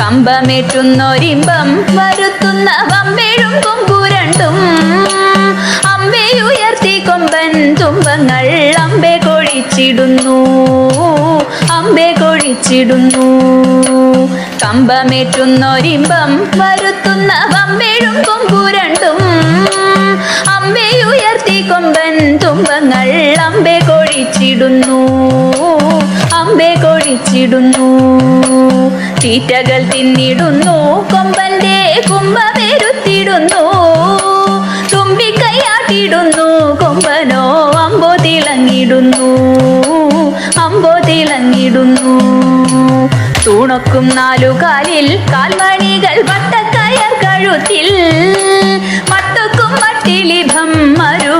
കമ്പമേറ്റുന്നൊരിമ്പം വരുത്തുന്ന വമ്പേഴും കൊമ്പുരണ്ടും. അമ്പയുയർത്തി കൊമ്പൻ തുമ്പങ്ങൾ അമ്പെ കൊഴിച്ചിടുന്നു. അമ്പെ കൊഴിച്ചിടുന്നു. കമ്പമേറ്റുന്നൊരിമ്പം വരുത്തുന്ന വമ്പേഴും കൊമ്പുരണ്ടും. അമ്പയുയർത്തി കൊമ്പൻ തുമ്പങ്ങൾ അമ്പെ കൊഴിച്ചിടുന്നു. അമ്പെ കൊഴിച്ചിടുന്നു. തീറ്റകൾ തിന്നിടുന്നു. കൊമ്പന്റെ കുംഭമേരുത്തിടുന്നു തുമ്പിക്കൈയാട്ടിടുന്നു കൊമ്പനോ അമ്പോ തിളങ്ങിടുന്നു. അമ്പോ തിളങ്ങിടുന്നു. തൂണൊക്കും നാലുകാലിൽ കാൽമണികൾ വട്ടക്കയർ കഴുത്തിൽ. മട്ടക്കും മട്ടിലിഭം മരുവും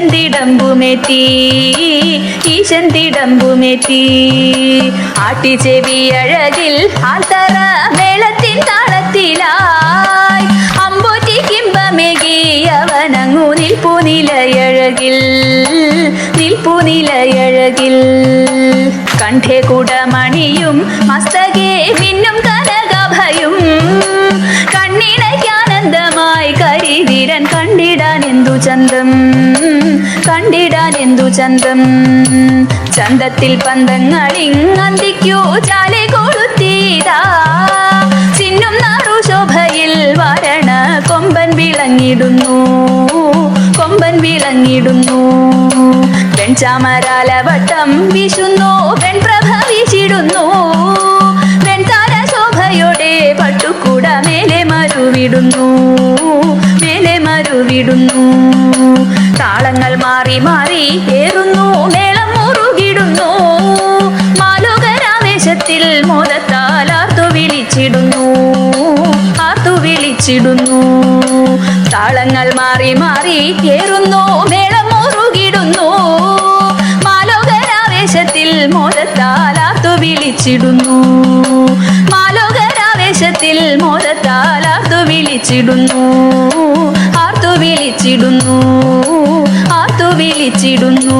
ഈശൻ തിടമ്പുമെത്തി ഈശൻ തിടമ്പുമെത്തി അഴകിൽ ആത്തറ മേളത്തിൻ താളത്തിലായി. അമ്പോറ്റി കിമ്പമേകി അവനങ്ങു നിൽപ്പു നിലയഴകിൽ നിൽപ്പു കണ്ഠേ കുടമണിയും മസ്തകേ മിന്നും കണ്ടിടാൻ എന്തു ചന്തം? കണ്ടിടാൻ എന്തു ചന്തം? ചന്തത്തിൽ പന്തങ്ങൾ ഇങ്ങന്തിക്കോ ചാലെ കൊളുത്തീതാ ചിന്നും നാറു ശോഭയിൽ വരണ കൊമ്പൻ വിളങ്ങിടുന്നു. കൊമ്പൻ വിളങ്ങിടുന്നു. പെൺചാമരാലവട്ടം വിശുന്നു പെൺപ്രഭ വീശിടുന്നു. മരുവിടുന്നു മേലെ മരുവിടുന്നു താളങ്ങൾ മാറി മാറി ഏറുന്നു. മേളം മുറുകിടുന്നു. മാലോകരാവേശത്തിൽ മോദത്താൽ ആർത്തു വിളിച്ചിടുന്നു. ആർത്തു വിളിച്ചിടുന്നു. താളങ്ങൾ മാറി മാറി ഏറുന്നു. മേളം മുറുകിടുന്നു. മാലോകരാവേശത്തിൽ മോദത്താൽ ആർത്തു വിളിച്ചിടുന്നു. മാലോകരാവേശത്തിൽ മോദത്താൽ ആർത്തു വിളിച്ചിടുന്നു. ആർത്തു വിളിച്ചിടുന്നു. ആർത്തു വിളിച്ചിടുന്നു.